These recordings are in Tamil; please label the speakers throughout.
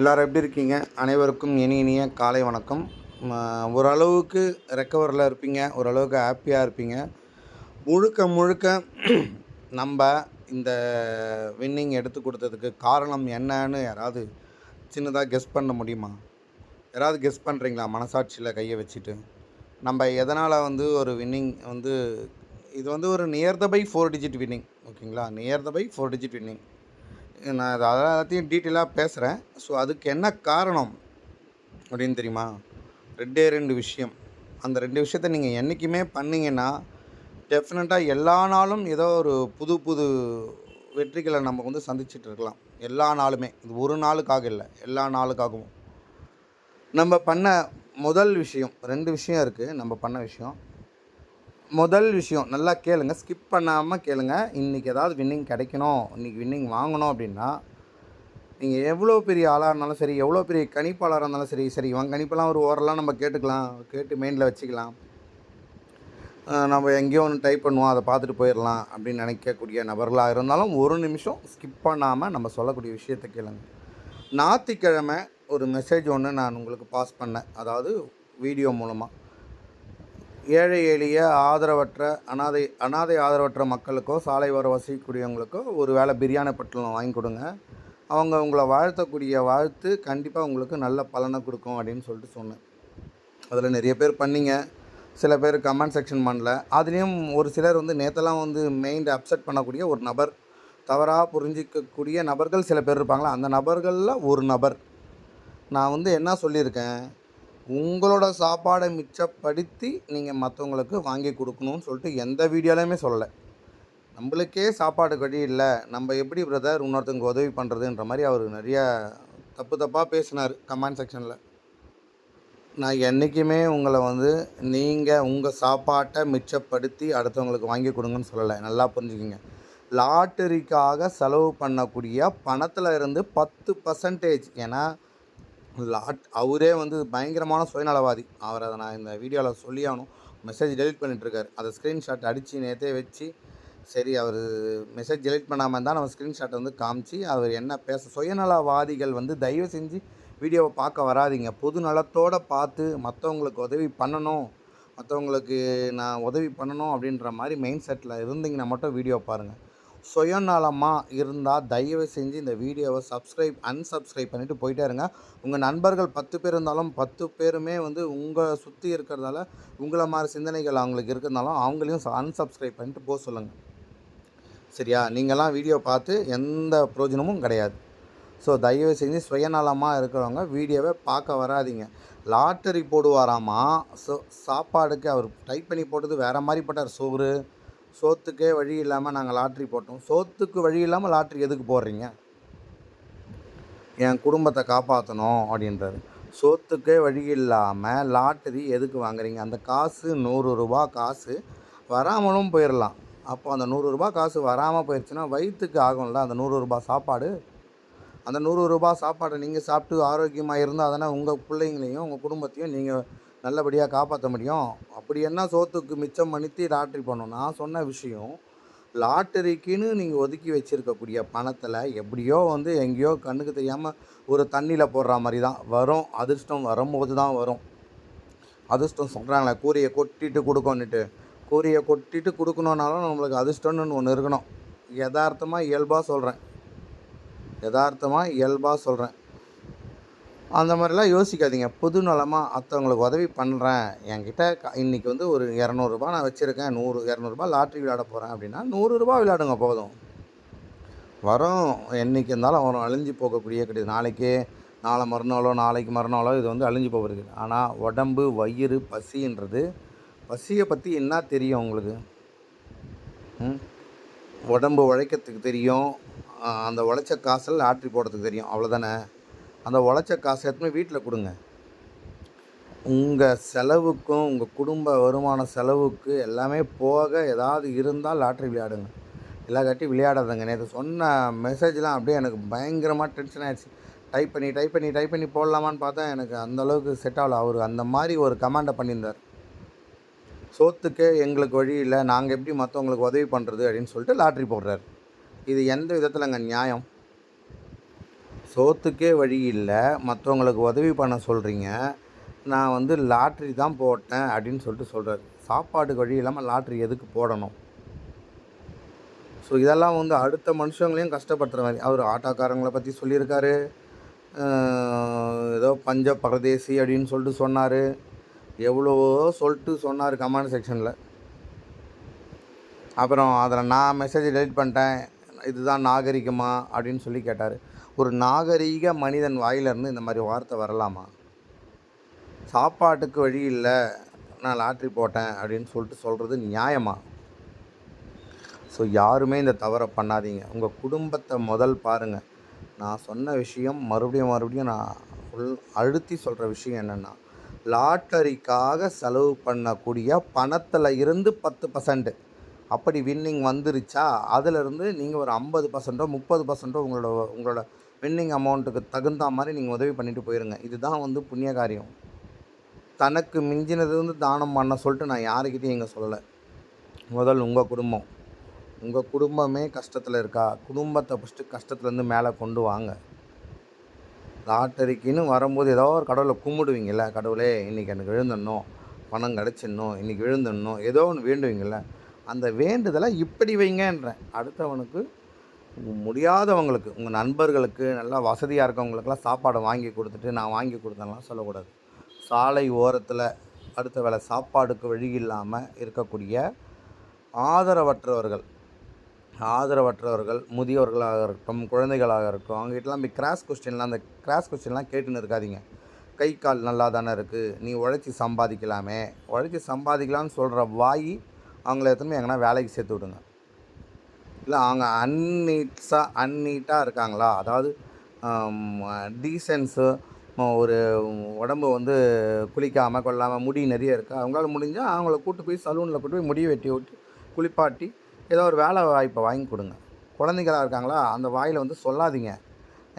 Speaker 1: எல்லோரும் எப்படி இருக்கீங்க? அனைவருக்கும் இனி இனிய காலை வணக்கம். ஓரளவுக்கு ரெக்கவரில் இருப்பீங்க ஓரளவுக்கு ஹாப்பியாக இருப்பீங்க. முழுக்க முழுக்க நம்ம இந்த வின்னிங் எடுத்து கொடுத்ததுக்கு காரணம் என்னன்னு யாராவது சின்னதாக கெஸ் பண்ண முடியுமா? யாராவது கெஸ் பண்ணுறீங்களா மனசாட்சியில் கையை வச்சுட்டு. நம்ம எதனால் வந்து ஒரு வின்னிங் வந்து இது வந்து ஒரு near the by four digit winning ஓகேங்களா near the by four digit winning நான் அதெல்லாம் எல்லாத்தையும் டீட்டெயிலாக பேசுகிறேன். ஸோ அதுக்கு என்ன காரணம் அப்படின்னு தெரியுமா? ரெண்டே ரெண்டு விஷயம். அந்த ரெண்டு விஷயத்த நீங்கள் என்றைக்குமே பண்ணீங்கன்னா டெஃபினட்டாக எல்லா நாளும் ஏதோ ஒரு புது புது வெற்றிகளை நம்ம வந்து சந்திச்சுட்டு இருக்கலாம். எல்லா நாளுமே. இது ஒரு நாளுக்காக இல்லை. எல்லா நாளுக்காகவும். நம்ம பண்ண முதல் விஷயம் ரெண்டு விஷயம் இருக்குது. நம்ம பண்ண விஷயம் முதல் விஷயம் நல்லா கேளுங்க. ஸ்கிப் பண்ணாமல் கேளுங்க. இன்றைக்கி ஏதாவது வின்னிங் கிடைக்கணும். இன்றைக்கி வின்னிங் வாங்கணும் அப்படின்னா நீங்கள் எவ்வளோ பெரிய ஆளாக இருந்தாலும் சரி எவ்வளோ பெரிய கணிப்பாளராக இருந்தாலும் சரி சரி இவன் கணிப்பெல்லாம் ஒரு ஓரெல்லாம் நம்ம கேட்டுக்கலாம். கேட்டு மெயினில் வச்சுக்கலாம். நம்ம எங்கேயோ ஒன்று டைப் பண்ணுவோம். அதை பார்த்துட்டு போயிடலாம் அப்படின்னு நினைக்கக்கூடிய நபர்களாக இருந்தாலும் ஒரு நிமிஷம் ஸ்கிப் பண்ணாமல் நம்ம சொல்லக்கூடிய விஷயத்தை கேளுங்க. ஞாயிற்றுக்கிழமை ஒரு மெசேஜ் ஒன்று நான் உங்களுக்கு பாஸ் பண்ணேன். அதாவது வீடியோ மூலமாக ஏழை எளிய ஆதரவற்ற அனாதை அனாதை ஆதரவற்ற மக்களுக்கோ சாலை வர வசிக்கக்கூடியவங்களுக்கோ ஒரு வேளை பிரியாணி பட்டலம் வாங்கி கொடுங்க. அவங்க உங்களை வாழ்த்தக்கூடிய வாழ்த்து கண்டிப்பாக உங்களுக்கு நல்ல பலனை கொடுக்கும் அப்படின்னு சொல்லிட்டு சொன்னேன். அதில் நிறைய பேர் பண்ணிங்க. சில பேர் கமெண்ட் செக்ஷன் பண்ணல. அதுலேயும் ஒரு சிலர் வந்து நேற்றெல்லாம் வந்து மெயின்ட் அப்செட் பண்ணக்கூடிய ஒரு நபர் தவறாக புரிஞ்சிக்கக்கூடிய நபர்கள் சில பேர் இருப்பாங்களா? அந்த நபர்களில் ஒரு நபர். நான் வந்து என்ன சொல்லியிருக்கேன்? உங்களோட சாப்பாடை மிச்சப்படுத்தி நீங்கள் மற்றவங்களுக்கு வாங்கி கொடுக்கணும்னு சொல்லிட்டு எந்த வீடியோலையுமே சொல்லலை. நம்மளுக்கே சாப்பாடு கடி இல்லை. நம்ம எப்படி பிரதர் இன்னொருத்தங்க உதவி பண்ணுறதுன்ற மாதிரி அவர் நிறைய தப்பு தப்பாக பேசினார் கமெண்ட் செக்ஷனில் நான் என்றைக்குமே உங்களை வந்து நீங்கள் உங்கள் சாப்பாட்டை மிச்சப்படுத்தி அடுத்தவங்களுக்கு வாங்கி கொடுங்கன்னு சொல்லலை. நல்லா புரிஞ்சுக்கிங்க. லாட்டரிக்காக செலவு பண்ணக்கூடிய பணத்தில் இருந்து பத்து பர்சன்டேஜ் ஏன்னா லாட் அவரே வந்து பயங்கரமான சுயநலவாதி. அவர் அதை நான் இந்த வீடியோவில் சொல்லி ஆகணும். மெசேஜ் டெலிட் பண்ணிட்டுருக்காரு அதை ஸ்க்ரீன்ஷாட் அடித்து நேற்றே வச்சு சரி அவர் மெசேஜ் டெலிட் பண்ணாமல் இருந்தால் நம்ம ஸ்க்ரீன்ஷாட்டை வந்து காமிச்சு அவர் என்ன பேச சுயநலவாதிகள் வந்து தயவு செஞ்சு வீடியோவை பார்க்க வராதீங்க. பொது நலத்தோடு பார்த்து மற்றவங்களுக்கு உதவி பண்ணணும். மற்றவங்களுக்கு நான் உதவி பண்ணணும் அப்படின்ற மாதிரி மெயின் செட்டில் இருந்தீங்கன்னா மட்டும் வீடியோ பாருங்கள் சுயநலமாக இருந்தால் தயவு செஞ்சு இந்த வீடியோவை சப்ஸ்கிரைப் அன்சப்ஸ்கிரைப் பண்ணிவிட்டு போயிட்டே இருங்க. உங்கள் நண்பர்கள் பத்து பேர் இருந்தாலும் பத்து பேருமே வந்து உங்களை சுற்றி இருக்கிறதால உங்களை மாதிரி சிந்தனைகள் அவங்களுக்கு இருக்கிறதாலும் அவங்களையும் அன்சப்ஸ்கிரைப் பண்ணிட்டு போக சொல்லுங்கள் சரியா? நீங்களாம் வீடியோ பார்த்து எந்த பிரயோஜனமும் கிடையாது. ஸோ தயவு செஞ்சு சுயநலமாக இருக்கிறவங்க வீடியோவை பார்க்க வராதீங்க. லாட்டரி போடுவாராமா? ஸோ சாப்பாடுக்கு அவர் டைப் பண்ணி போட்டது வேறு மாதிரி போட்டார் சோறு. சோத்துக்கே வழி இல்லாமல் நாங்கள் லாட்ரி போட்டோம். சோத்துக்கு வழி இல்லாமல் லாட்ரி எதுக்கு போடுறீங்க? என் குடும்பத்தை காப்பாற்றணும் அப்படின்றது சோத்துக்கே வழி இல்லாமல் லாட்ரி எதுக்கு வாங்குறீங்க? அந்த காசு நூறு ரூபா காசு வராமலும் போயிடலாம் அப்போ அந்த நூறு ரூபா காசு வராமல் போயிடுச்சுன்னா வயிற்றுக்கு ஆகும்ல அந்த நூறு ரூபா சாப்பாடு? அந்த நூறு ரூபா சாப்பாடை நீங்கள் சாப்பிட்டு ஆரோக்கியமாக இருந்தால் தானே உங்கள் பிள்ளைங்களையும் உங்கள் குடும்பத்தையும் நீங்கள் நல்லபடியாக காப்பாற்ற முடியும். அப்படி என்ன சோத்துக்கு மிச்சம் பண்ணித்து லாட்ரி பண்ணணும்? நான் சொன்ன விஷயம் லாட்டரிக்குன்னு நீங்கள் ஒதுக்கி வச்சுருக்கக்கூடிய பணத்தில் எப்படியோ வந்து எங்கேயோ கண்ணுக்கு தெரியாமல் ஒரு தண்ணியில் போடுற மாதிரி தான் வரும். அதிர்ஷ்டம் வரும்போது தான் வரும். அதிர்ஷ்டம் சொல்கிறாங்களே கூரையை கொட்டிட்டு கொடுக்கணுன்ட்டு கூரியை கொட்டிட்டு கொடுக்கணுன்னாலும் நம்மளுக்கு அதிர்ஷ்டம்னு ஒன்று இருக்கணும். யதார்த்தமாக இயல்பாக சொல்கிறேன் யதார்த்தமாக இயல்பாக சொல்கிறேன் அந்த மாதிரிலாம் யோசிக்காதீங்க. பொது நலமாக மற்றவங்களுக்கு உதவி பண்ணுறேன் என்கிட்ட க இன்றைக்கி வந்து ஒரு இரநூறுபா நான் வச்சுருக்கேன். நூறு இரநூறுபா லாட்ரி விளையாட போகிறேன் அப்படின்னா நூறுரூபா விளையாடுங்க போதும். வரும். என்றைக்கு இருந்தாலும் வரும். அழிஞ்சு போகக்கூடிய கிடையாது. நாளைக்கே நாளை மறுநாளோ நாளைக்கு மறுநாளோ இது வந்து அழிஞ்சு போகிறது. ஆனால் உடம்பு வயிறு பசின்றது பசியை பற்றி என்ன தெரியும் உங்களுக்கு? ம்? உடம்பு உழைக்கிறதுக்கு தெரியும். அந்த உழைச்ச காசில் லாட்ரி போடுறதுக்கு தெரியும். அவ்வளோதானே அந்த உழைச்ச காசை எடுத்துன்னு வீட்டில் கொடுங்க. உங்கள் செலவுக்கும் உங்கள் குடும்ப வருமான செலவுக்கு எல்லாமே போக ஏதாவது இருந்தால் லாட்ரி விளையாடுங்க. இல்லாட்டி விளையாடாதங்க. நேற்று சொன்ன மெசேஜ்லாம் அப்படியே எனக்கு பயங்கரமாக டென்ஷன் ஆகிடுச்சு டைப் பண்ணி டைப் பண்ணி டைப் பண்ணி போடலாமான்னு பார்த்தா எனக்கு அந்தளவுக்கு செட் ஆகல. அவர் அந்த மாதிரி ஒரு கமாண்டை பண்ணியிருந்தார். சோத்துக்கே எங்களுக்கு வழி இல்லை. நாங்கள் எப்படி மற்றவங்களுக்கு உதவி பண்ணுறது அப்படின்னு சொல்லிட்டு லாட்ரி போடுறாரு. இது எந்த விதத்தில்ங்க நியாயம்? சோத்துக்கே வழி இல்லை. மற்றவங்களுக்கு உதவி பண்ண சொல்கிறீங்க நான் வந்து லாட்ரி தான் போட்டேன் அப்படின்னு சொல்லிட்டு சொல்கிறார் சாப்பாட்டுக்கு வழி இல்லாமல் லாட்ரி எதுக்கு போடணும்? ஸோ இதெல்லாம் வந்து அடுத்த மனுஷங்களையும் கஷ்டப்படுத்துகிற மாதிரி. அவர் ஆட்டோக்காரங்களை பற்றி சொல்லியிருக்காரு. ஏதோ பஞ்ச பரதேசி அப்படின்னு சொல்லிட்டு சொன்னார். எவ்வளவோ சொல்லிட்டு சொன்னார் கமெண்ட் செக்ஷனில். அப்புறம் அதில் நான் மெசேஜ் டெலிட் பண்ணிட்டேன். இதுதான் நாகரிகமா அப்படின்னு சொல்லி கேட்டார். ஒரு நாகரீக மனிதன் வாயிலிருந்து இந்த மாதிரி வார்த்தை வரலாமா? சாப்பாட்டுக்கு வழி இல்லை நான் லாட்ரி போட்டேன் அப்படின்னு சொல்லிட்டு சொல்கிறது நியாயமா? ஸோ யாருமே இந்த தவறை பண்ணாதீங்க. உங்கள் குடும்பத்தை முதல் பாருங்கள் நான் சொன்ன விஷயம் மறுபடியும் மறுபடியும் நான் உள் அழுத்தி சொல்கிற விஷயம் என்னென்னா லாட்டரிக்காக செலவு பண்ணக்கூடிய பணத்தில் இருந்து பத்து பர்சன்ட் அப்படி வின்னிங் வந்துருச்சா? அதிலிருந்து நீங்கள் ஒரு ஐம்பது பர்சன்ட்டோ முப்பது பர்சன்ட்டோ உங்களோட உங்களோட பெண்டிங் அமௌண்ட்டுக்கு தகுந்த மாதிரி நீங்கள் உதவி பண்ணிட்டு போயிருங்க. இதுதான் வந்து புண்ணிய காரியம். தனக்கு மிஞ்சினது வந்து தானம் பண்ண சொல்லிட்டு நான் யாருக்கிட்டையும் இங்கே சொல்லலை. முதல் உங்கள் குடும்பம். உங்கள் குடும்பமே கஷ்டத்தில் இருக்கா? குடும்பத்தை ஃபஸ்ட்டு கஷ்டத்துலேருந்து மேலே கொண்டு வாங்க. லாட்டரிக்குன்னு வரும்போது ஏதோ ஒரு கடவுளை கும்பிடுவீங்கள்ல கடவுளே இன்றைக்கி எனக்கு விழுந்துடணும். பணம் கிடச்சிடணும். இன்றைக்கி விழுந்துடணும். ஏதோ ஒன்று வேண்டுவீங்கள்ல அந்த வேண்டுதலை இப்படி வைங்கன்றேன். அடுத்தவனுக்கு முடியாதவங்களுக்கு உங்கள் நண்பர்களுக்கு நல்லா வசதியாக இருக்கவங்களுக்கெல்லாம் சாப்பாடை வாங்கி கொடுத்துட்டு நான் வாங்கி கொடுத்தேன்லாம் சொல்லக்கூடாது. சாலை ஓரத்தில் அடுத்த வேளை சாப்பாடுக்கு வழி இல்லாமல் இருக்கக்கூடிய ஆதரவற்றவர்கள் ஆதரவற்றவர்கள் முதியவர்களாக இருக்கட்டும் குழந்தைகளாக இருக்கட்டும் அவங்ககிட்டலாம் போய் கிராஸ் கொஸ்டின்லாம் அந்த கிராஸ் கொஸ்டின்லாம் கேட்டுன்னு இருக்காதீங்க. கை கால் நல்லா தானே இருக்குது நீ உழைச்சி சம்பாதிக்கலாமே உழைச்சி சம்பாதிக்கலாம்னு சொல்கிற வாய் அவங்கள எத்தனை எங்கன்னா வேலைக்கு சேர்த்து விடுங்க. இல்லை அவங்க அன்னீட்ஸாக அன்னீட்டாக இருக்காங்களா? அதாவது டீசென்ஸு ஒரு உடம்பு வந்து குளிக்காமல் கொள்ளாமல் முடி நிறைய இருக்குது அவங்களால முடிஞ்சால் அவங்கள கூட்டு போய் சலூனில் கூட்டு போய் முடி வெட்டி விட்டு குளிப்பாட்டி ஏதோ ஒரு வேலை வாய்ப்பை வாங்கி கொடுங்க. குழந்தைங்களா இருக்காங்களா? அந்த வாயில் வந்து சொல்லாதீங்க.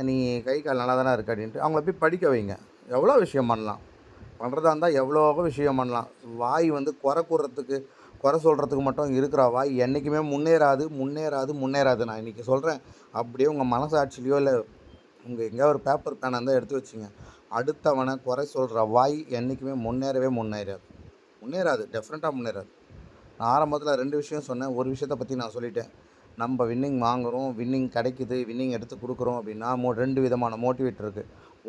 Speaker 1: நீ கை கால் நல்லா தானே இருக்கு அப்படின்ட்டு அவங்கள போய் படிக்க வைங்க. எவ்வளோ விஷயம் பண்ணலாம். பண்ணுறதா இருந்தால் எவ்வளோ விஷயம் பண்ணலாம். வாய் வந்து குறை கூறுறதுக்கு குறை சொல்கிறதுக்கு மட்டும் இருக்கிறவா? வாய் என்றைக்குமே முன்னேறாது முன்னேறாது முன்னேறாது. நான் இன்றைக்கி சொல்கிறேன் அப்படியே உங்கள் மனசாட்சிலையோ இல்லை உங்கள் எங்கேயோ ஒரு பேப்பர் பேனை இருந்தால் எடுத்து வச்சுங்க. அடுத்தவனை குறை சொல்கிற வாய் என்றைக்குமே முன்னேறவே முன்னேறாது. முன்னேறாது டெஃபினட்டாக முன்னேறாது. நான் ஆரம்பத்தில் ரெண்டு விஷயம் சொன்னேன். ஒரு விஷயத்தை பற்றி நான் சொல்லிட்டேன். நம்ம வின்னிங் வாங்குகிறோம் வின்னிங் கிடைக்குது வின்னிங் எடுத்து கொடுக்குறோம் அப்படின்னா மோ ரெண்டு விதமான மோட்டிவேட் இருக்குது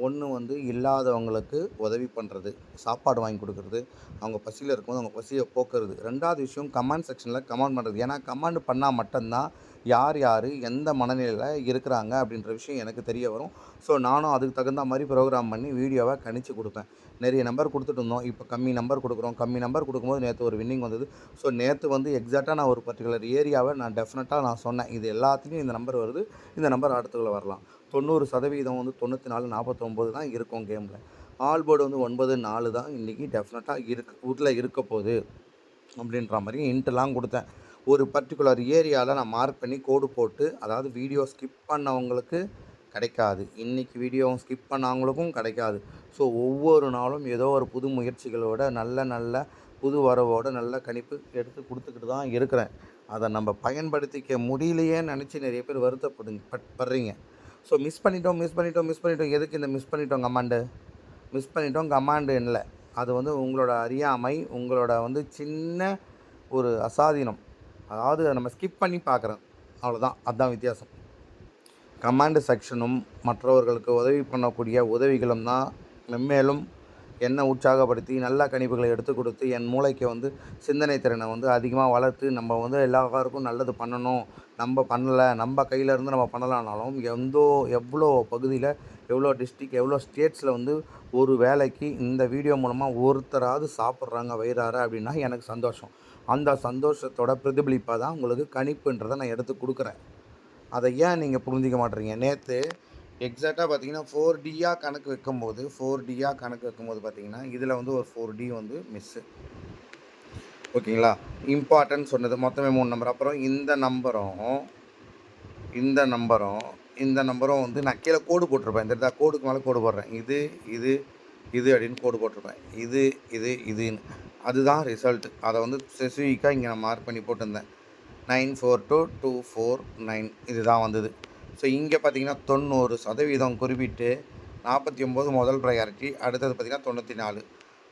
Speaker 1: ஒன்று வந்து இல்லாதவங்களுக்கு உதவி பண்ணுறது சாப்பாடு வாங்கி கொடுக்குறது அவங்க பசியில் இருக்கும்போது அவங்க பசியை போக்குறது. ரெண்டாவது விஷயம் கமெண்ட் செக்ஷனில் கமெண்ட் பண்ணுறது ஏன்னா கமெண்ட் பண்ணால் மட்டும்தான் யார் யார் எந்த மனநிலையில் இருக்கிறாங்க அப்படின்ற விஷயம் எனக்கு தெரிய வரும். ஸோ நானும் அதுக்கு தகுந்த மாதிரி ப்ரோக்ராம் பண்ணி வீடியோவை கணிச்சு கொடுப்பேன். நிறைய நம்பர் கொடுத்துட்டு இருந்தோம். இப்போ கம்மி நம்பர் கொடுக்குறோம். கம்மி நம்பர் கொடுக்கும்போது நேற்று ஒரு வின்னிங் வந்தது. ஸோ நேற்று வந்து எக்ஸாக்டாக நான் ஒரு பர்டிகுலர் ஏரியாவை நான் டெஃபினட்டாக நான் சொன்னேன். இது எல்லாத்துலேயும் இந்த நம்பர் வருது. இந்த நம்பர் அடுத்துக்குள்ள வரலாம். தொண்ணூறு சதவீதம் வந்து தொண்ணூற்றி நாலு நாற்பத்தொம்போது தான் இருக்கும் கேமில் ஆல் போர்டு வந்து ஒன்பது நாலு தான் இன்றைக்கி டெஃபினட்டாக இருக்க ஊரில் இருக்க போகுது. அப்படின்ற மாதிரி இன்ட்டுலாம் கொடுத்தேன். ஒரு பர்டிகுலர் ஏரியாவில் நான் மார்க் பண்ணி கோடு போட்டு அதாவது வீடியோ ஸ்கிப் பண்ணவங்களுக்கு கிடைக்காது. இன்றைக்கி வீடியோவும் ஸ்கிப் பண்ணாங்களுக்கும் கிடைக்காது. ஸோ ஒவ்வொரு நாளும் ஏதோ ஒரு புது முயற்சிகளோட நல்ல நல்ல புது வரவோட நல்ல கணிப்பு எடுத்து கொடுத்துக்கிட்டு தான் இருக்கிறேன். அதை நம்ம பயன்படுத்திக்க முடியலையேன்னு நினச்சி நிறைய பேர் வருத்தப்படுங்க பட் படுறீங்க. ஸோ மிஸ் பண்ணிட்டோம் மிஸ் பண்ணிட்டோம் மிஸ் பண்ணிட்டோம். எதுக்கு இந்த மிஸ் பண்ணிட்டோம் கமாண்டு? மிஸ் பண்ணிட்டோம் கமாண்டு இல்லை. அது வந்து உங்களோட அறியாமை உங்களோட வந்து சின்ன ஒரு அசாதீனம். அதாவது நம்ம ஸ்கிப் பண்ணி பார்க்குறோம். அவ்வளோதான் அதுதான் வித்தியாசம். கமாண்டு செக்ஷனும் மற்றவர்களுக்கு உதவி பண்ணக்கூடிய உதவிகளும் தான். மென்மேலும் என்னை உற்சாகப்படுத்தி நல்ல கணிப்புகளை எடுத்து கொடுத்து என் மூளைக்கு வந்து சிந்தனை திறனை வந்து அதிகமாக வளர்த்து நம்ம வந்து எல்லாருக்கும் நல்லது பண்ணணும். நம்ம பண்ணலை நம்ம கையிலேருந்து நம்ம பண்ணலானாலும் எந்தோ எவ்வளோ பகுதியில் எவ்வளோ டிஸ்ட்ரிக் எவ்வளோ ஸ்டேட்ஸில் வந்து ஒரு வேலைக்கு இந்த வீடியோ மூலமாக ஒருத்தராவது சாப்பிட்றாங்க வயிறார அப்படின்னா எனக்கு சந்தோஷம். அந்த சந்தோஷத்தோட பிரதிபலிப்பாக தான் உங்களுக்கு கணிப்புன்றதை நான் எடுத்து கொடுக்குறேன். அதை ஏன் நீங்கள் புரிஞ்சிக்க மாட்டேறீங்க? நேற்று எக்ஸாக்டாக பார்த்தீங்கன்னா ஃபோர் டியாக கணக்கு வைக்கும்போது ஃபோர் டியாக கணக்கு வைக்கும்போது பார்த்தீங்கன்னா இதில் வந்து ஒரு ஃபோர் டி வந்து மிஸ்ஸு ஓகேங்களா? இம்பார்ட்டன்ட் சொன்னது. மொத்தமே மூணு நம்பர் அப்புறம் இந்த நம்பரும் இந்த நம்பரும் இந்த நம்பரும் வந்து நான் கீழே கோடு போட்டிருப்பேன். இந்த இடத்துல கோடுக்கு மேலே கோடு போடுறேன். இது இது இது அப்படின்னு கோடு போட்டிருப்பேன். இது இது இதுன்னு. அதுதான் ரிசல்ட் அதை வந்து ஸ்பெசிஃபிக்காக இங்கே நான் மார்க் பண்ணி போட்டிருந்தேன். Nine four two two four nine இதுதான் வந்தது. ஸோ இங்கே பார்த்தீங்கன்னா தொண்ணூறு சதவீதம் குறிப்பிட்டு நாற்பத்தி ஒம்பது முதல் ப்ரையாரிட்டி அடுத்தது பார்த்திங்கன்னா தொண்ணூற்றி நாலு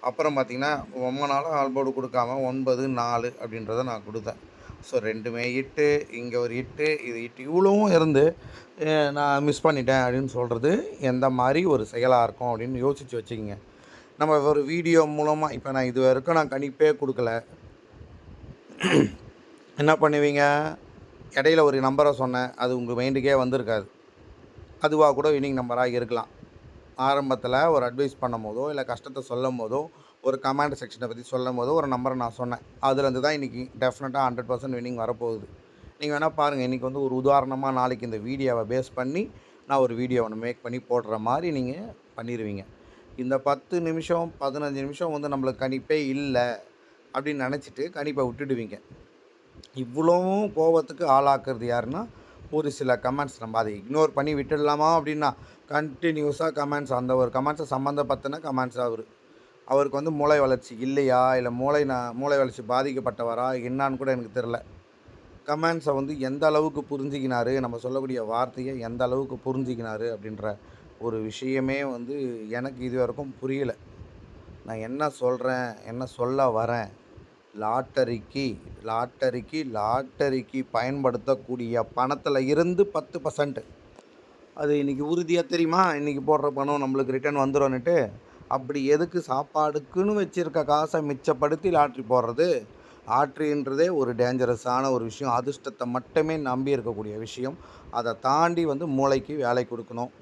Speaker 1: அப்புறம் பார்த்திங்கன்னா ரொம்ப நாளும் ஆல்போர்டு கொடுக்காம ஒன்பது நாலு அப்படின்றத நான் கொடுத்தேன். ஸோ ரெண்டுமே இட்டு இங்கே ஒரு இட்டு இது இட்டு இவ்வளவும் இருந்து நான் மிஸ் பண்ணிட்டேன் அப்படின்னு சொல்கிறது எந்த மாதிரி ஒரு செயலாக இருக்கும் அப்படின்னு யோசித்து வச்சுக்கிங்க. நம்ம ஒரு வீடியோ மூலமாக இப்போ நான் இது வரைக்கும் நான் கணிப்பே கொடுக்கல. என்ன பண்ணுவீங்க? இடையில ஒரு நம்பரை சொன்னேன். அது உங்கள் மைண்டுக்கே வந்திருக்காது. அதுவாக கூட வினிங் நம்பராக இருக்கலாம். ஆரம்பத்தில் ஒரு அட்வைஸ் பண்ணும் போதோ இல்லை கஷ்டத்தை சொல்லும் போதோ ஒரு கமாண்ட் செக்ஷனை பற்றி சொல்லும் போதோ ஒரு நம்பரை நான் சொன்னேன். அதுலேருந்து தான் இன்றைக்கி டெஃபினட்டாக ஹண்ட்ரட் பர்சன்ட் வினிங் வரப்போகுது. நீங்கள் வேணால் பாருங்கள் இன்றைக்கி வந்து ஒரு உதாரணமாக நாளைக்கு இந்த வீடியோவை பேஸ் பண்ணி நான் ஒரு வீடியோ ஒன்று மேக் பண்ணி போடுற மாதிரி நீங்கள் பண்ணிடுவீங்க இந்த பத்து நிமிஷம் பதினஞ்சு நிமிஷம் வந்து நம்மளுக்கு கணிப்பே இல்லை அப்படின்னு நினச்சிட்டு கணிப்பை விட்டுடுவீங்க. இவ்வளோவும் கோபத்துக்கு ஆளாக்குறது யாருன்னா ஒரு சில கமெண்ட்ஸ் நம்ம அதை இக்னோர் பண்ணி விட்டுடலாமா அப்படின்னா கண்டினியூஸாக கமெண்ட்ஸ் அந்த ஒரு கமெண்ட்ஸை சம்மந்தப்பட்டன கமெண்ட்ஸ் அவர். அவருக்கு வந்து மூளை வளர்ச்சி இல்லையா? இல்லை மூளை நான் மூளை வளர்ச்சி பாதிக்கப்பட்டவரா? என்னான்னு கூட எனக்கு தெரில கமெண்ட்ஸை வந்து எந்த அளவுக்கு புரிஞ்சிக்கினாரு? நம்ம சொல்லக்கூடிய வார்த்தையை எந்த அளவுக்கு புரிஞ்சிக்கினாரு? அப்படின்ற ஒரு விஷயமே வந்து எனக்கு இது வரைக்கும் புரியல. நான் என்ன சொல்கிறேன் என்ன சொல்ல வரேன் லாட்டரிக்கு லாட்டரிக்கு லாட்டரிக்கு பயன்படுத்தக்கூடிய பணத்தில் இருந்து பத்து பர்சன்ட் அது இன்றைக்கி உறுதியாக தெரியுமா? இன்றைக்கி போடுற பணம் நம்மளுக்கு ரிட்டர்ன் வந்துடும்னுட்டு அப்படி எதுக்கு சாப்பாடுக்குன்னு வச்சுருக்க காசை மிச்சப்படுத்தி லாட்ரி போடுறது? லாட்ரின்றதே ஒரு டேஞ்சரஸான ஒரு விஷயம். அதிர்ஷ்டத்தை மட்டுமே நம்பி இருக்கக்கூடிய விஷயம். அதை தாண்டி வந்து மூளைக்கு வேலை கொடுக்கணும்.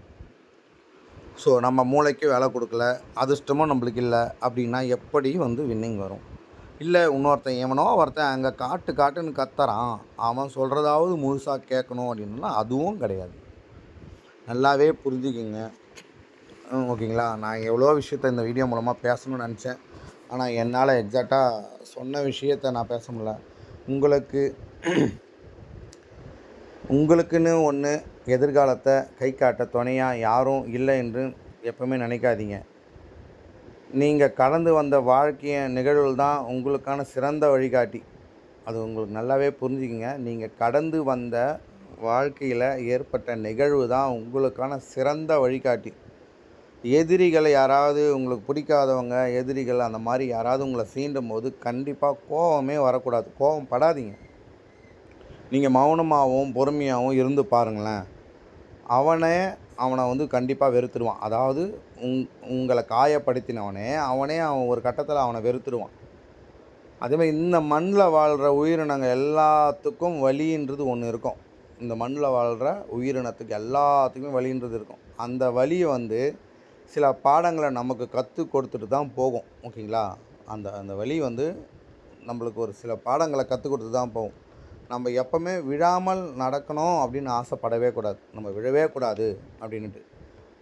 Speaker 1: ஸோ நம்ம மூளைக்கு வேலை கொடுக்கல அதிர்ஷ்டமும் நம்மளுக்கு இல்லை அப்படின்னா எப்படி வந்து வின்னிங் வரும்? இல்லை இன்னொருத்தன் எவனோ ஒருத்தன் அங்கே காட்டு காட்டுன்னு கத்துறான். அவன் சொல்கிறதாவது முழுசாக கேட்கணும் அப்படின்னா அதுவும் கிடையாது. நல்லாவே புரிஞ்சுக்குங்க. ஓகேங்களா? நான் எவ்வளோ விஷயத்த இந்த வீடியோ மூலமாக பேசணும்னு நினச்சேன். ஆனால் என்னால் எக்ஸாக்டாக சொன்ன விஷயத்த நான் பேச முடியல. உங்களுக்கு உங்களுக்குன்னு ஒன்று எதிர்காலத்தை கை காட்ட துணையாக யாரும் இல்லை என்று எப்பவுமே நினைக்காதீங்க. நீங்கள் கடந்து வந்த வாழ்க்கைய நிகழ்வுகள் தான் உங்களுக்கான சிறந்த வழிகாட்டி. அது உங்களுக்கு நல்லாவே புரிஞ்சுக்கிங்க. நீங்கள் கடந்து வந்த வாழ்க்கையில் ஏற்பட்ட நிகழ்வு தான் உங்களுக்கான சிறந்த வழிகாட்டி. எதிரிகளை யாராவது உங்களுக்கு பிடிக்காதவங்க எதிரிகள் அந்த மாதிரி யாராவது உங்களை சீண்டும் போது கண்டிப்பாக கோவமே வரக்கூடாது. கோவம் படாதீங்க. நீங்கள் மௌனமாகவும் பொறுமையாகவும் இருந்து பாருங்களேன். அவனே அவனை வந்து கண்டிப்பாக வெறுத்துடுவான் அதாவது உங் உங்களை காயப்படுத்தினவனே அவனே அவன் ஒரு கட்டத்தில் அவனை வெறுத்துடுவான் அதேமாதிரி இந்த மண்ணில் வாழ்கிற உயிரினங்கள் எல்லாத்துக்கும் வலின்றது ஒன்று இருக்கும். இந்த மண்ணில் வாழ்கிற உயிரினத்துக்கு எல்லாத்துக்குமே வலின்றது இருக்கும். அந்த வலியை வந்து சில பாடங்களை நமக்கு கற்றுக் கொடுத்துட்டு தான் போகும். ஓகேங்களா? அந்த அந்த வழி வந்து நம்மளுக்கு ஒரு சில பாடங்களை கற்றுக் கொடுத்து தான் போகும். நம்ம எப்பவுமே விழாமல் நடக்கணும் அப்படின்னு ஆசைப்படவே கூடாது. நம்ம விழவே கூடாது அப்படின்ட்டு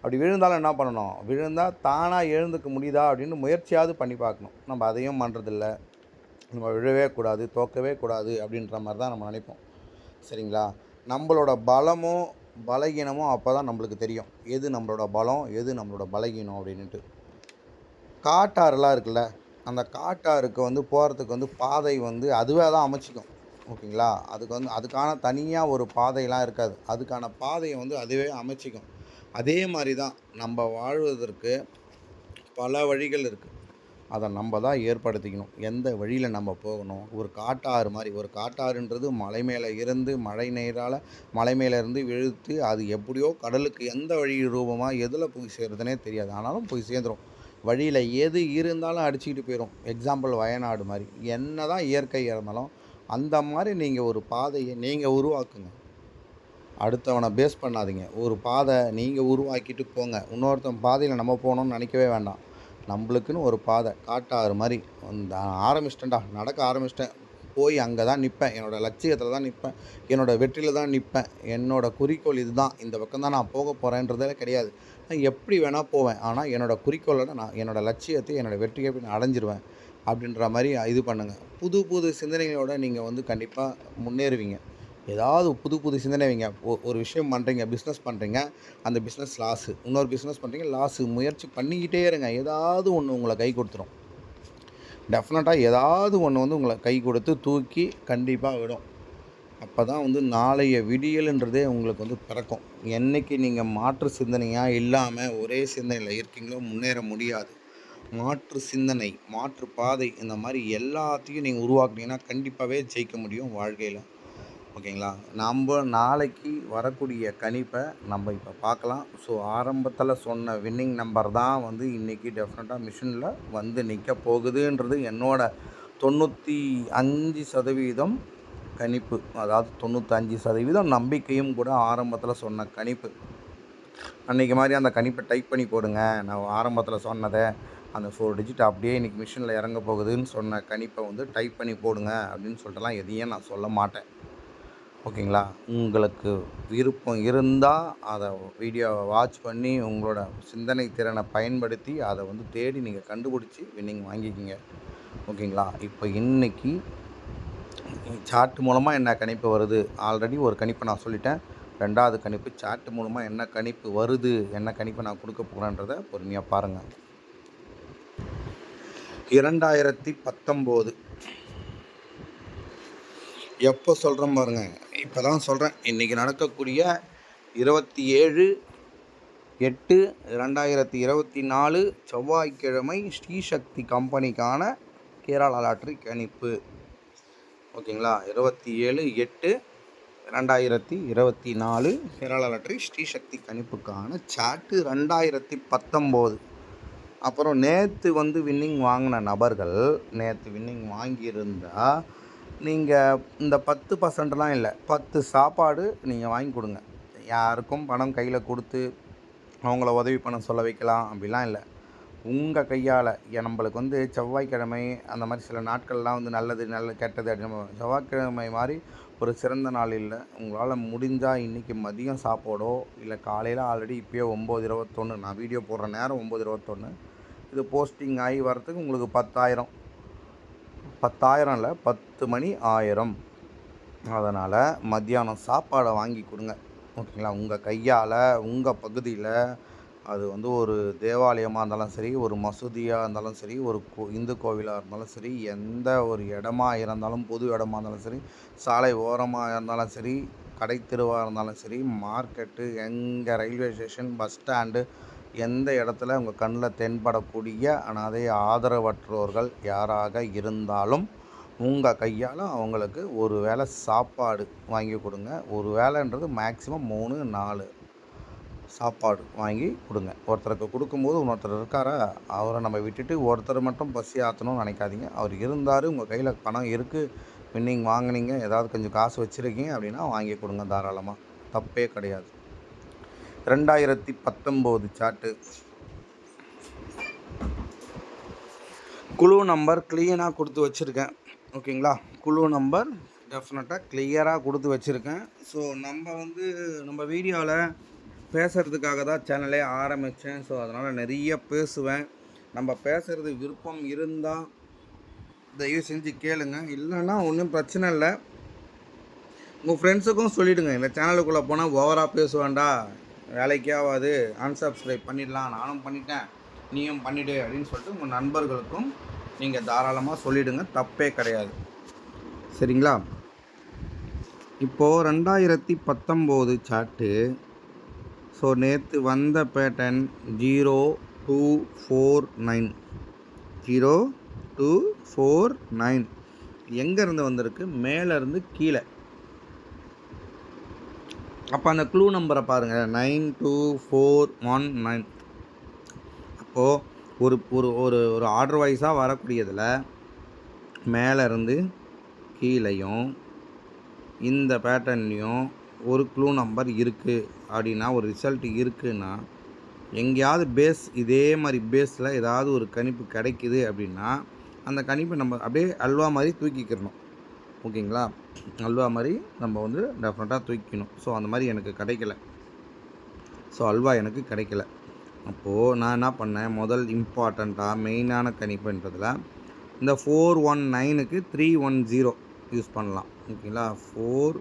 Speaker 1: அப்படி விழுந்தாலும் என்ன பண்ணணும்? விழுந்தால் தானாக எழுந்துக்க முடியுதா அப்படின்னு முயற்சியாவது பண்ணி பார்க்கணும். நம்ம அதையும் பண்ணுறதில்ல நம்ம விழவே கூடாது தோக்கவே கூடாது அப்படின்ற மாதிரி தான் நம்ம நினைப்போம். சரிங்களா? நம்மளோட பலமும் பலகீனமும் அப்போ தான் நம்மளுக்கு தெரியும். எது நம்மளோட பலம் எது நம்மளோட பலகீனம் அப்படின்ட்டு காட்டாறுலாம் இருக்குல்ல? அந்த காட்டாருக்கு வந்து போகிறதுக்கு வந்து பாதை வந்து அதுவே தான் அமைச்சிக்கும். ஓகேங்களா? அதுக்கு வந்து அதுக்கான தனியாக ஒரு பாதையெல்லாம் இருக்காது. அதுக்கான பாதையை வந்து அதுவே அமைச்சிக்கும். அதே மாதிரி தான் நம்ம வாழ்வதற்கு பல வழிகள் இருக்குது அதை நம்ம தான் ஏற்படுத்திக்கணும். எந்த வழியில் நம்ம போகணும்? ஒரு காட்டாறு மாதிரி ஒரு காட்டாறுன்றது மலை மேலே இருந்து மழை நீரால் மலை மேலே இருந்து விழுத்து அது எப்படியோ கடலுக்கு எந்த வழி ரூபமாக எதில் போய் சேருதுனே தெரியாது. ஆனாலும் போய் சேர்ந்துரும். வழியில் எது இருந்தாலும் அடிச்சுக்கிட்டு போயிடும் எக்ஸாம்பிள் வயநாடு மாதிரி. என்ன தான் இயற்கை இருந்தாலும் அந்த மாதிரி நீங்கள் ஒரு பாதையை நீங்கள் உருவாக்குங்க. அடுத்தவனை பேஸ் பண்ணாதீங்க. ஒரு பாதை நீங்கள் உருவாக்கிட்டு போங்க. இன்னொருத்தன் பாதையில் நம்ம போகணும்னு நினைக்கவே வேண்டாம். நம்மளுக்குன்னு ஒரு பாதை. காட்டாறு மாதிரி. அந்த ஆரம்பிச்சிட்டேன்டா. நடக்க ஆரம்பிச்சிட்டேன். போய் அங்கே தான் நிற்பேன். என்னோடய லட்சியத்தில் தான் நிற்பேன். என்னோடய வெற்றியில் தான் நிற்பேன். என்னோடய குறிக்கோள் இதுதான். இந்த பக்கம் தான் நான் போக போகிறேன்றதே கிடையாது. நான் எப்படி வேணால் போவேன். ஆனால் என்னோடய குறிக்கோளோட நான் என்னோடய லட்சியத்தை என்னோடய வெற்றியை போய் நான் அடைஞ்சிருவேன். அப்படின்ற மாதிரி இது பண்ணுங்கள் புது புது சிந்தனைகளோட நீங்கள் வந்து கண்டிப்பாக முன்னேறுவீங்க. ஏதாவது புது புது சிந்தனை வைங்க. ஒரு விஷயம் பண்ணுறீங்க பிஸ்னஸ் பண்ணுறீங்க அந்த பிஸ்னஸ் லாஸு இன்னொரு பிஸ்னஸ் பண்ணுறீங்க லாஸு முயற்சி பண்ணிக்கிட்டே இருங்க. ஏதாவது ஒன்று உங்களை கை கொடுத்துரும். டெஃபினட்டாக ஏதாவது ஒன்று வந்து உங்களை கை கொடுத்து தூக்கி கண்டிப்பாக விடும். அப்போ தான் வந்து நாளைய விடியல்ன்றதே உங்களுக்கு வந்து பிறக்கும். என்னைக்கு நீங்கள் மாற்று சிந்தனையாக இல்லாமல் ஒரே சிந்தனையில் இருக்கீங்களோ முன்னேற முடியாது. மாற்று சிந்தனை மாற்று பாதை இந்த மாதிரி எல்லாத்தையும் நீங்கள் உருவாக்குனீங்கன்னா கண்டிப்பாகவே ஜெயிக்க முடியும் வாழ்க்கையில். ஓகேங்களா? நம்ம நாளைக்கு வரக்கூடிய கணிப்பை நம்ம இப்போ பார்க்கலாம். ஸோ ஆரம்பத்தில் சொன்ன வின்னிங் நம்பர் தான் வந்து இன்றைக்கி டெஃபினட்டாக மிஷினில் வந்து நிற்க போகுதுன்றது என்னோட தொண்ணூற்றி அஞ்சு சதவீதம் கணிப்பு. அதாவது தொண்ணூற்றஞ்சு சதவீதம் நம்பிக்கையும் கூட ஆரம்பத்தில் சொன்ன கணிப்பு. அன்றைக்கி மாதிரி அந்த கணிப்பை டைப் பண்ணி போடுங்க. நான் ஆரம்பத்தில் சொன்னதை அந்த ஃபோர் டிஜிட் அப்படியே இன்றைக்கி மிஷினில் இறங்க போகுதுன்னு சொன்ன கணிப்பை வந்து டைப் பண்ணி போடுங்க அப்படின்னு சொல்லிட்டுலாம் எதையும் நான் சொல்ல மாட்டேன். ஓகேங்களா? உங்களுக்கு விருப்பம் இருந்தால் அதை வீடியோவை வாட்ச் பண்ணி உங்களோட சிந்தனை திறனை பயன்படுத்தி அதை வந்து தேடி நீங்கள் கண்டுபிடிச்சி வின்னிங் வாங்கிக்கிங்க. ஓகேங்களா? இப்போ இன்றைக்கி சார்ட் மூலமாக என்ன கணிப்பு வருது? ஆல்ரெடி ஒரு கணிப்பை நான் சொல்லிட்டேன். ரெண்டாவது கணிப்பு சார்ட் மூலமாக என்ன கணிப்பு வருது? என்ன கணிப்பை நான் கொடுக்க போகிறேன்றதை பொறுமையாக பாருங்கள் இரண்டாயிரத்தி பத்தொம்போது. எப்போ சொல்கிறேன் பாருங்க. இப்போ தான் சொல்கிறேன் இன்றைக்கி நடக்கக்கூடிய இருபத்தி ஏழு எட்டு ரெண்டாயிரத்தி இருபத்தி நாலு செவ்வாய்க்கிழமை ஸ்ரீசக்தி கம்பெனிக்கான கேரளா லாட்ரி கணிப்பு. ஓகேங்களா? இருபத்தி ஏழு எட்டு ரெண்டாயிரத்தி இருபத்தி நாலு கேரளா லாட்ரி ஸ்ரீசக்தி கணிப்புக்கான சாட்டு ரெண்டாயிரத்தி பத்தொம்போது. அப்புறம் நேற்று வந்து வின்னிங் வாங்கின நபர்கள் நேற்று வின்னிங் வாங்கியிருந்தால் நீங்கள் இந்த பத்து பர்சன்ட்லாம் இல்லை பத்து சாப்பாடு நீங்கள் வாங்கி கொடுங்க. யாருக்கும் பணம் கையில் கொடுத்து அவங்கள உதவி பண்ண சொல்ல வைக்கலாம் அப்படிலாம் இல்லை. உங்கள் கையால் நம்மளுக்கு வந்து செவ்வாய்க்கிழமை அந்த மாதிரி சில நாட்கள்லாம் வந்து நல்லது நல்ல கெட்டது அப்படின்னு செவ்வாய்க்கிழமை மாதிரி ஒரு சிறந்த நாள் இல்லை உங்களால் முடிஞ்சால் இன்றைக்கி மதியம் சாப்பாடோ இல்லை காலையில் ஆல்ரெடி இப்போயே ஒம்பது இருபத்தொன்று நான் வீடியோ போடுற நேரம் ஒம்பது இருபத்தொன்று இது போஸ்டிங் ஆகி வரத்துக்கு உங்களுக்கு பத்தாயிரம். பத்தாயிரம் இல்லை பத்து மணி ஆயிரம். அதனால் மத்தியானம் சாப்பாடை வாங்கி கொடுங்க. ஓகேங்களா? உங்கள் கையால் உங்கள் பகுதியில் அது வந்து ஒரு தேவாலயமாக இருந்தாலும் சரி ஒரு மசூதியாக இருந்தாலும் சரி ஒரு கோ இந்து கோவிலாக இருந்தாலும் சரி எந்த ஒரு இடமா இருந்தாலும் பொது இடமா இருந்தாலும் சரி சாலை ஓரமாக இருந்தாலும் சரி கடை தெருவாக இருந்தாலும் சரி மார்க்கெட்டு எங்கே ரயில்வே ஸ்டேஷன் பஸ் ஸ்டாண்டு எந்த இடத்துல உங்கள் கண்ணில் தென்படக்கூடிய அனாதை ஆதரவற்றோர்கள் யாராக இருந்தாலும் உங்கள் கையால் அவங்களுக்கு ஒரு வேளை சாப்பாடு வாங்கி கொடுங்க. ஒரு வேலைன்றது மேக்ஸிமம் மூணு நாலு சாப்பாடு வாங்கி கொடுங்க. ஒருத்தருக்கு கொடுக்கும்போது இன்னொருத்தர் இருக்காரா? அவரை நம்ம விட்டுட்டு ஒருத்தர் மட்டும் பசி ஆற்றணும்னு நினைக்காதீங்க. அவர் இருந்தார் உங்கள் கையில் பணம் இருக்குது நீங்கள் வாங்கினீங்க ஏதாவது கொஞ்சம் காசு வச்சுருக்கீங்க அப்படின்னா வாங்கி கொடுங்க தாராளமாக தப்பே கிடையாது. ரெண்டாயிரத்தி பத்தொம்போது சார்ட்டு குழு நம்பர் க்ளீனாக கொடுத்து வச்சுருக்கேன். ஓகேங்களா? குழு நம்பர் டெஃபினட்டாக கிளியராக கொடுத்து வச்சுருக்கேன். ஸோ நம்ம வந்து நம்ம வீடியோவில் பேசுகிறதுக்காக தான் சேனலே ஆரம்பித்தேன் ஸோ அதனால் நிறைய பேசுவேன். நம்ம பேசுகிறது விருப்பம் இருந்தால் தயவு செஞ்சு கேளுங்க. இல்லைன்னா ஒன்றும் பிரச்சனை இல்லை. உங்கள் ஃப்ரெண்ட்ஸுக்கும் சொல்லிவிடுங்க இந்த சேனலுக்குள்ளே போனால் ஓவராக பேசுவேண்டா வேலைக்கே ஆகாது அன்சப்ஸ்கிரைப் பண்ணிடலாம். நானும் பண்ணிட்டேன். நீயும் பண்ணிவிடு அப்படின்னு சொல்லிட்டு உங்கள் நண்பர்களுக்கும் நீங்கள் தாராளமாக சொல்லிவிடுங்க தப்பே கிடையாது. சரிங்களா? இப்போது ரெண்டாயிரத்தி பத்தொம்போது சாட்டு. ஸோ நேற்று வந்த pattern zero two four nine zero two four nine எங்கேருந்து வந்திருக்கு? மேலேருந்து கீழே. அப்போ அந்த க்ளூ நம்பரை பாருங்கள் nine two four one nine அப்போது ஒரு ஒரு ஒரு ஒரு ஆர்டர் வைஸாக வரக்கூடியதில் மேலேருந்து கீழேயும் இந்த பேட்டர்ன்லேயும் ஒரு க்ளூ நம்பர் இருக்குது அப்படின்னா ஒரு ரிசல்ட் இருக்குன்னா எங்கேயாவது பேஸ் இதே மாதிரி பேஸில் ஏதாவது ஒரு கணிப்பு கிடைக்குது அப்படின்னா அந்த கணிப்பை நம்ம அப்படியே அல்வா மாதிரி தூக்கிக்கிறணும் ஓகேங்களா? அல்வா மாதிரி நம்ம வந்து டெஃபினட்டாக தூக்கிக்கணும். ஸோ அந்த மாதிரி எனக்கு கிடைக்கல. ஸோ அல்வா எனக்கு கிடைக்கல. அப்போது நான் என்ன பண்ணேன்? முதல் இம்பார்ட்டண்ட்டாக மெயினான கணிப்புன்றதில் இந்த ஃபோர் ஒன் நைனுக்கு த்ரீ ஒன் ஜீரோ யூஸ் பண்ணலாம். ஓகேங்களா ஃபோர்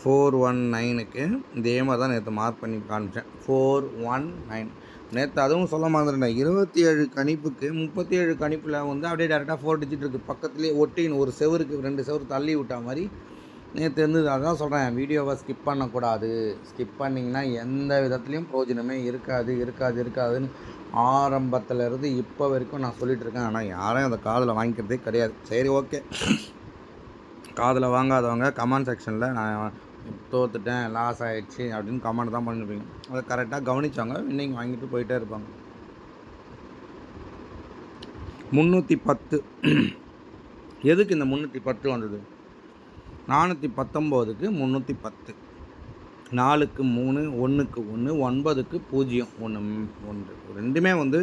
Speaker 1: ஃபோர் ஒன் நைனுக்கு இதே மாதிரி தான் நேற்று மார்க் பண்ணி காமிச்சேன். Four one nine. நேற்று அதுவும் சொல்ல மாதிரிட்டேன் இருபத்தி ஏழு கணிப்புக்கு முப்பத்தி ஏழு கணிப்பில் வந்து அப்படியே டேரெக்டாக ஃபோர் டிஜிட் இருக்குது பக்கத்துலேயே ஒட்டின்னு ஒரு செவருக்கு ரெண்டு செவரு தள்ளி விட்டா மாதிரி நேற்று இருந்தது. அதான் சொல்கிறேன் வீடியோவை ஸ்கிப் பண்ணக்கூடாது. ஸ்கிப் பண்ணிங்கன்னா எந்த விதத்துலேயும் பிரயோஜனமே இருக்காது இருக்காது இருக்காதுன்னு ஆரம்பத்தில் இருந்து இப்போ வரைக்கும் நான் சொல்லிகிட்ருக்கேன் இருக்கேன். ஆனால் யாரும் அதை காதில் வாங்கிக்கிறதே கிடையாது. சரி ஓகே காதில் வாங்காதவங்க கமெண்ட் செக்ஷனில் நான் தோத்துட்டேன் லாஸ் ஆகிடுச்சு அப்படின்னு கமெண்ட் தான் பண்ணிருப்பீங்க. அதை கரெக்டாக கவனிச்சாங்க இன்னைக்கு வாங்கிட்டு போயிட்டே இருப்பாங்க. முந்நூற்றி பத்து. எதுக்கு இந்த முந்நூற்றி பத்து வந்தது? நானூற்றி பத்தொம்போதுக்கு முந்நூற்றி பத்து. நாலுக்கு மூணு ஒன்றுக்கு ஒன்று ஒன்பதுக்கு பூஜ்ஜியம். ஒன்று ஒன்று. ரெண்டுமே வந்து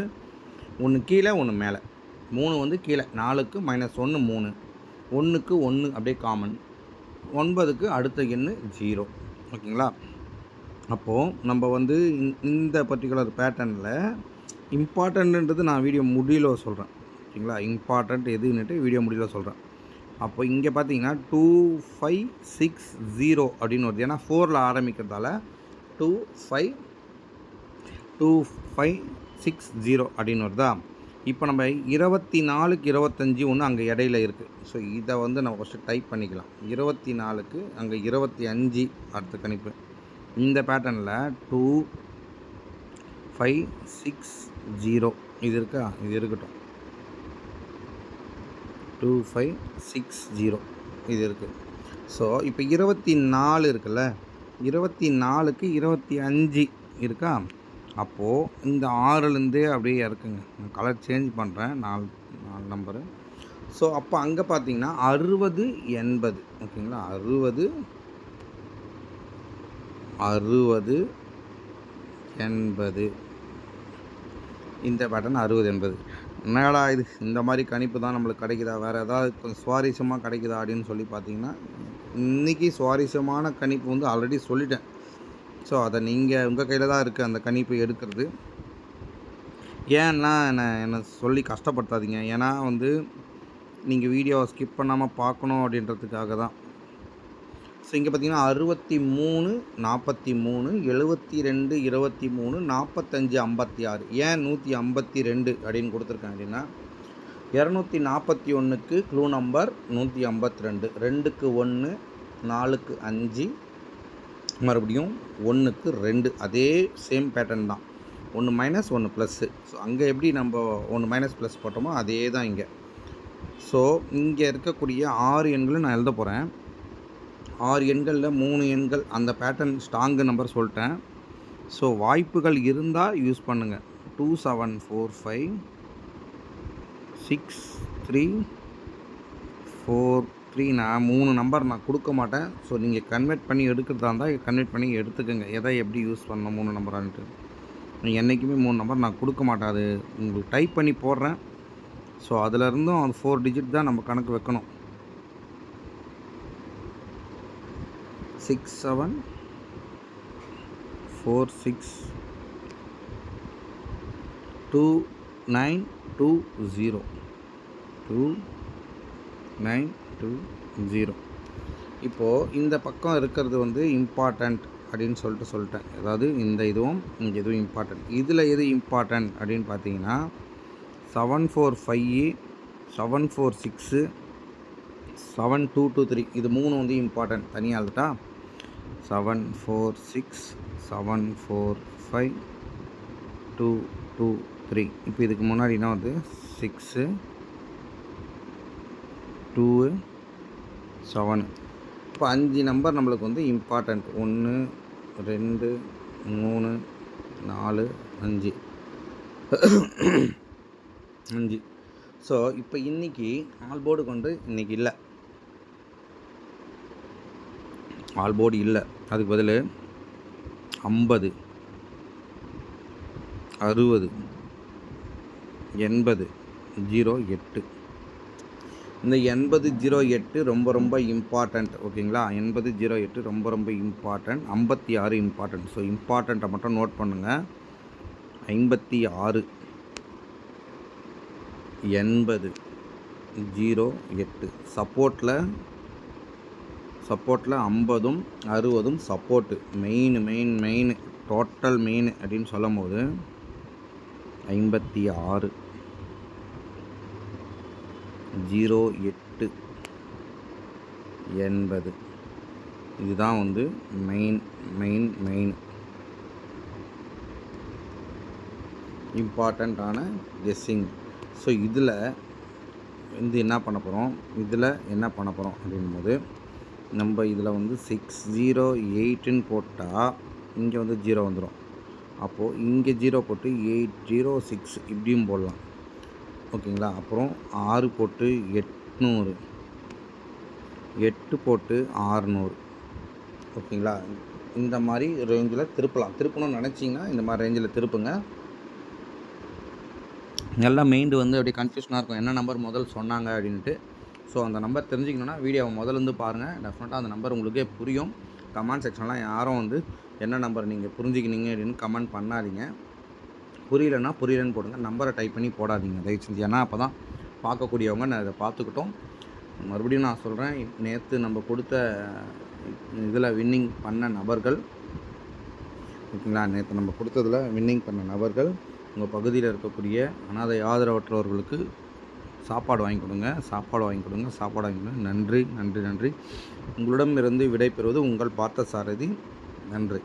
Speaker 1: ஒன்று கீழே ஒன்று மேலே. மூணு வந்து கீழே. நாலுக்கு மைனஸ் ஒன்று மூணு. ஒன்றுக்கு ஒன்று அப்படியே காமன் ஒன்பதுக்கு அடுத்த எண்ணு ஜீரோ. ஓகேங்களா? அப்போது நம்ம வந்து இந்த- இந்த பர்டிகுலர் பேட்டர்னில் இம்பார்ட்டன்ட்டுன்றது நான் வீடியோ முடியல சொல்கிறேன் ஓகேங்களா? இம்பார்ட்டண்ட் எதுன்னுட்டு வீடியோ முடியல சொல்கிறேன் அப்போ இங்கே பார்த்தீங்கன்னா டூ ஃபைவ் சிக்ஸ் ஜீரோ அப்படின்னு வருது. ஏன்னா ஃபோரில் ஆரம்பிக்கிறதால two five two five six zero அப்படின்னு வருதா? இப்போ நம்ம இருபத்தி நாலுக்கு இருபத்தஞ்சி ஒன்று அங்கே இடையில இருக்குது ஸோ இதை வந்து நம்ம ஃபஸ்ட்டு டைப் பண்ணிக்கலாம். இருபத்தி நாலுக்கு அங்கே இருபத்தி அஞ்சு அடுத்த கணிப்பு. இந்த பேட்டர்னில் டூ ஃபைவ் சிக்ஸ் ஜீரோ இது இருக்கா? இது இருக்கட்டும். டூ ஃபைவ் சிக்ஸ் ஜீரோ இது இருக்குது ஸோ இப்போ இருபத்தி நாலு இருக்குல்ல? இருபத்தி நாலுக்கு இருபத்தி அஞ்சு இருக்கா? அப்போது இந்த ஆறுலேருந்தே அப்படியே இறக்குங்க. நான் கலர் சேஞ்ச் பண்ணுறேன் நாலு நாலு நம்பரு ஸோ அப்போ அங்கே பார்த்தீங்கன்னா அறுபது எண்பது. ஓகேங்களா? அறுபது அறுபது எண்பது. இந்த பேட்டர்ன் அறுபது எண்பது. என்னடா இது? இந்த மாதிரி கணிப்பு தான் நம்மளுக்கு கிடைக்குதா? வேறு ஏதாவது கொஞ்சம் சுவாரஸ்யமாக கிடைக்குதா அப்படின்னு சொல்லி பார்த்தீங்கன்னா இன்றைக்கி சுவாரஸ்யமான கணிப்பு வந்து ஆல்ரெடி சொல்லிட்டேன். ஸோ அதை நீங்கள் உங்கள் கையில் தான் இருக்குது அந்த கணிப்பு எடுக்கிறது. ஏன்னா என்னை என்னை சொல்லி கஷ்டப்படுத்தாதீங்க. ஏன்னா வந்து நீங்கள் வீடியோவை ஸ்கிப் பண்ணாமல் பார்க்கணும் அப்படின்றதுக்காக தான். ஸோ இங்கே பார்த்தீங்கன்னா அறுபத்தி மூணு நாற்பத்தி மூணு எழுபத்தி ரெண்டு இருபத்தி மூணு நாற்பத்தஞ்சு ஐம்பத்தி ஆறு. ஏன் நூற்றி ஐம்பத்தி ரெண்டு அப்படின்னு கொடுத்துருக்கேன் அப்படின்னா இரநூத்தி நாற்பத்தி ஒன்றுக்கு க்ளூ நம்பர் நூற்றி ஐம்பத்தி ரெண்டு. ரெண்டுக்கு ஒன்று நாலுக்கு அஞ்சு மறுபடியும் ஒன்றுக்கு ரெண்டு. அதே சேம் பேட்டர்ன் தான். ஒன்று மைனஸ் ஒன்று ப்ளஸ்ஸு ஸோ அங்கே எப்படி நம்ம ஒன்று மைனஸ் ப்ளஸ் போட்டோமோ அதே தான் இங்கே. ஸோ இங்கே இருக்கக்கூடிய ஆறு எண்களும் நான் எழுத போகிறேன் ஆறு எண்களில் மூணு எண்கள் அந்த பேட்டர்ன் ஸ்ட்ராங்கு நம்பர் சொல்லிட்டேன். ஸோ வாய்ப்புகள் இருந்தால் யூஸ் பண்ணுங்கள் two seven four five six three four three நான் மூணு நம்பர் நான் கொடுக்க மாட்டேன். ஸோ நீங்கள் கன்வெர்ட் பண்ணி எடுக்கிறதா இருந்தால் கன்வெர்ட் பண்ணி எடுத்துக்கோங்க. எதை எப்படி யூஸ் பண்ணணும் மூணு நம்பரான்ட்டு என்றைக்குமே மூணு நம்பர் நான் கொடுக்க மாட்டேன். அது உங்களுக்கு டைப் பண்ணி போடுறேன். ஸோ அதிலருந்தும் அது ஃபோர் டிஜிட் தான் நம்ம கணக்கு வைக்கணும். Six seven four six two nine two zero two nine two zero இப்போது இந்த பக்கம் இருக்கிறது வந்து இம்பார்ட்டண்ட் அப்படின்னு சொல்லிட்டு சொல்லிட்டேன். அதாவது இந்த இதுவும் இங்கே இதுவும் இம்பார்ட்டண்ட் இதில் எது இம்பார்ட்டண்ட் அப்படின்னு பார்த்தீங்கன்னா seven four five seven four six seven two two three இது மூணு வந்து இம்பார்ட்டன்ட் தனியாக இருந்துட்டா? Seven four six seven four five two two three இப்போ இதுக்கு முன்னாடி என்ன வந்து சிக்ஸு டூ செவனு இப்போ அஞ்சு நம்பர் நம்மளுக்கு வந்து இம்பார்ட்டண்ட் ஒன்று ரெண்டு மூணு நாலு அஞ்சு. அஞ்சு. ஸோ இப்போ இன்றைக்கி ஆல் போர்டு கொண்டு இன்றைக்கி இல்லை. ஆல் போர்டு இல்லை. அதுக்கு பதில் ஐம்பது. அறுபது. எண்பது. ஜீரோ எட்டு. இந்த எண்பது ஜீரோ எட்டு ரொம்ப ரொம்ப இம்பார்ட்டண்ட் ஓகேங்களா? எண்பது ஜீரோ எட்டு ரொம்ப ரொம்ப இம்பார்ட்டண்ட் ஐம்பத்தி ஆறு இம்பார்ட்டண்ட் ஸோ இம்பார்ட்டண்ட்டை மட்டும் நோட் பண்ணுங்கள் ஐம்பத்தி ஆறு. எண்பது ஜீரோ எட்டு. சப்போர்ட்டில் சப்போர்ட்டில் ஐம்பதும் அறுபதும் support main main main total main அப்படின்னு சொல்லும் போது ஐம்பத்தி ஆறு. ஜீரோ எட்டு எண்பது இதுதான் வந்து மெயின் மெயின் மெயின் இம்பார்ட்டண்ட்டான கெஸ்ஸிங் ஸோ இதில் வந்து என்ன பண்ண போகிறோம் இதில் என்ன பண்ண போகிறோம் அப்படின்போது நம்ம இதில் வந்து சிக்ஸ் ஜீரோ எயிட்டுன்னு போட்டால் இங்கே வந்து ஜீரோ வந்துடும் அப்போது இங்கே ஜீரோ போட்டு எயிட் ஜீரோ சிக்ஸ் இப்படியும் போடலாம். ஓகேங்களா? அப்புறம் ஆறு போட்டு எட்நூறு. எட்டு போட்டு ஆறுநூறு. ஓகேங்களா? இந்த மாதிரி ரேஞ்சில் திருப்பலாம். திருப்பணும்னு நினச்சிங்கன்னா இந்த மாதிரி ரேஞ்சில் திருப்புங்க. நல்லா மைண்டு வந்து அப்படியே கன்ஃபியூஷனாக இருக்கும். என்ன நம்பர் முதல் சொன்னாங்க அப்படின்ட்டு ஸோ அந்த நம்பர் தெரிஞ்சுக்கணுன்னா வீடியோவை முதல்லேருந்து பாருங்கள் டெஃபினட்டாக அந்த நம்பர் உங்களுக்கே புரியும். கமெண்ட் செக்ஷன்லாம் யாரும் வந்து என்ன நம்பர் நீங்கள் புரிஞ்சுக்கினீங்க அப்படின்னு கமெண்ட் பண்ணாதீங்க. புரியலன்னா புரியலன்னு போடுங்க. நம்பரை டைப் பண்ணி போடாதீங்க தயவு செஞ்சு. ஏன்னா அப்போ தான் பார்க்கக்கூடியவங்க நான் அதை பார்த்துக்கிட்டோம். மறுபடியும் நான் சொல்கிறேன் நேற்று நம்ம கொடுத்த இதில் வின்னிங் பண்ண நபர்கள் ஓகேங்களா? நேற்று நம்ம கொடுத்ததில் வின்னிங் பண்ண நபர்கள் உங்கள் பகுதியில் இருக்கக்கூடிய அனாதை ஆதரவற்றவர்களுக்கு சாப்பாடு வாங்கி கொடுங்க சாப்பாடு வாங்கி கொடுங்க சாப்பாடு வாங்கி கொடுங்க. நன்றி நன்றி நன்றி. உங்களிடமிருந்து விடைபெறுவது உங்கள் பார்த்த சாரதி. நன்றி.